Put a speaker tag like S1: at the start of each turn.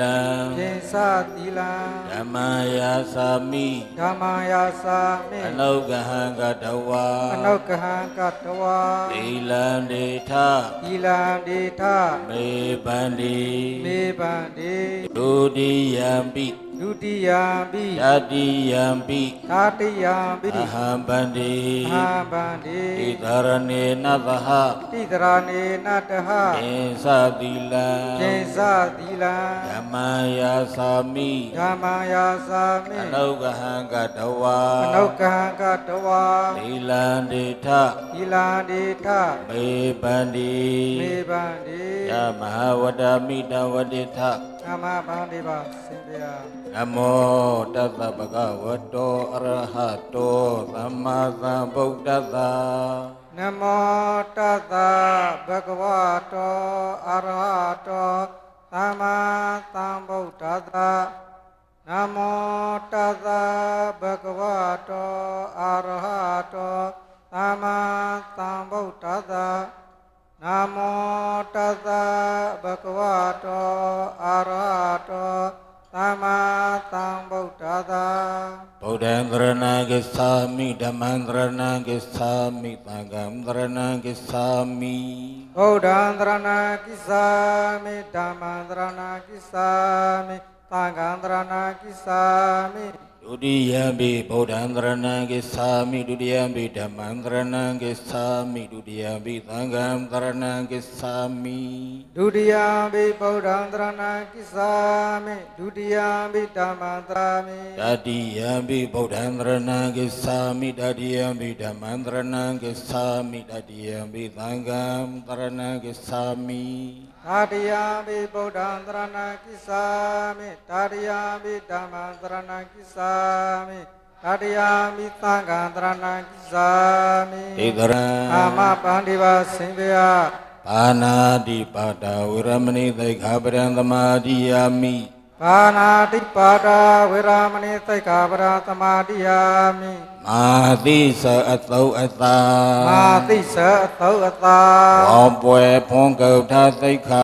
S1: လံ
S2: ပြင်စသီလံ
S1: ဓမ္မယာသာမိ
S2: ဓမ္မယာစာမိ
S1: အနုကဟံကတဝါ
S2: အနုကဟံကတဝါ
S1: သီလံဒေထ
S2: သီလံဒေထ
S1: မေပန္တိ
S2: မေဗန္တိ
S1: ဒုတိယံပိ
S2: ဒုတိယံပိ
S1: တတိယံပိ
S2: သာတိယံပိ
S1: အဟံပန္တိ
S2: အဟံဗန္တိ
S1: ဣသရဏေနသဟ
S2: တိတရာနေနတဟ
S1: အင်္စသီလံ
S2: ပြင်စသီလံ
S1: ဓမ္မယာသာမိ
S2: ဓမ္မယာစာမိ
S1: အနုကဟံကတဝါ
S2: အနုကဟံကတဝါ
S1: သီလံဒေထ
S2: သီလံဒေထ
S1: မေပန္တိ
S2: မေဗန္တိ
S1: ယမဟာဝတ္တမိတဝတိထ
S2: အမဗန္တိပါစင်ပြာ
S1: နမောတတ္တဗကဝတောအရဟတောသမ္မာသမ္ဗုဒ္ဓတ္တ
S2: နမောတတဗုဒ္ဓဝါတောအရဟတောသမ္မာသမ္ဗုဒ္ဓတ္တနမောတတဗုဒ္ဓဝါတောအရဟတောသမ္မာသမ္ဗုဒ္ဓတ္တ နမောတတဗုဒ္ဓဝါတောအရဟတောသမ္မာသမ္ဗုဒ္ဓတ္တ
S1: ဗုဒ္ဓံသရဏံဂစ္ဆာမိဓမ္မံသရဏံဂစ္ဆာမိသံဃံသရဏံဂစ္ဆာမိ
S2: ဗုဒ္ဓံသရဏကိစ္ဆာမိဓမ္မံသရဏကိစ္ဆာမိသံဃံသရဏကိစ္ဆာမိ
S1: ဒုတိယံပိဗုဒ္ဓံသရဏံဂစ္ဆာမိဒုတိယံပိဓမ္မံသရဏံဂစ္ဆာမိဒုတိယံပိသံဃံသရဏံဂစ္ဆာမိ
S2: ဒုတိယံဘိဗုဒ္ဓံသရဏကိစ္ဆာမိဒုတိယံဘိဓမ္မံသရမိ
S1: တတိယံပိဗုဒ္ဓံသရဏံဂစ္ဆာမိတတိယံပိဓမ္မံသရဏံဂစ္ဆာမိတတိယံပိသံဃံသရဏံဂစ္ဆာမိ
S2: သာတိယံဘိဗုဒ္ဓံသရဏကိစ္ဆာမိတာတိယံဘိဓမ္မံသရဏကိစ္ဆာမိတာတိယံဘိသံဃံသရဏကိစ္ဆာမိ
S1: ဣဒရံ
S2: အာမပန္တိပါစင်ဗျာ
S1: ပါဏာတိပါဒဝရမဏိသိက္ခာပရံသမာတိယာမိ
S2: ဘာနာတိပါဒာဝေရမဏိသိက္ခာပရသမာတိယာမိ
S1: မာတိစအသုအသာ
S2: မာတိစအသုအသာ
S1: ဘောပွယ်ဖုံးကုဋ္ဌသိက္ခာ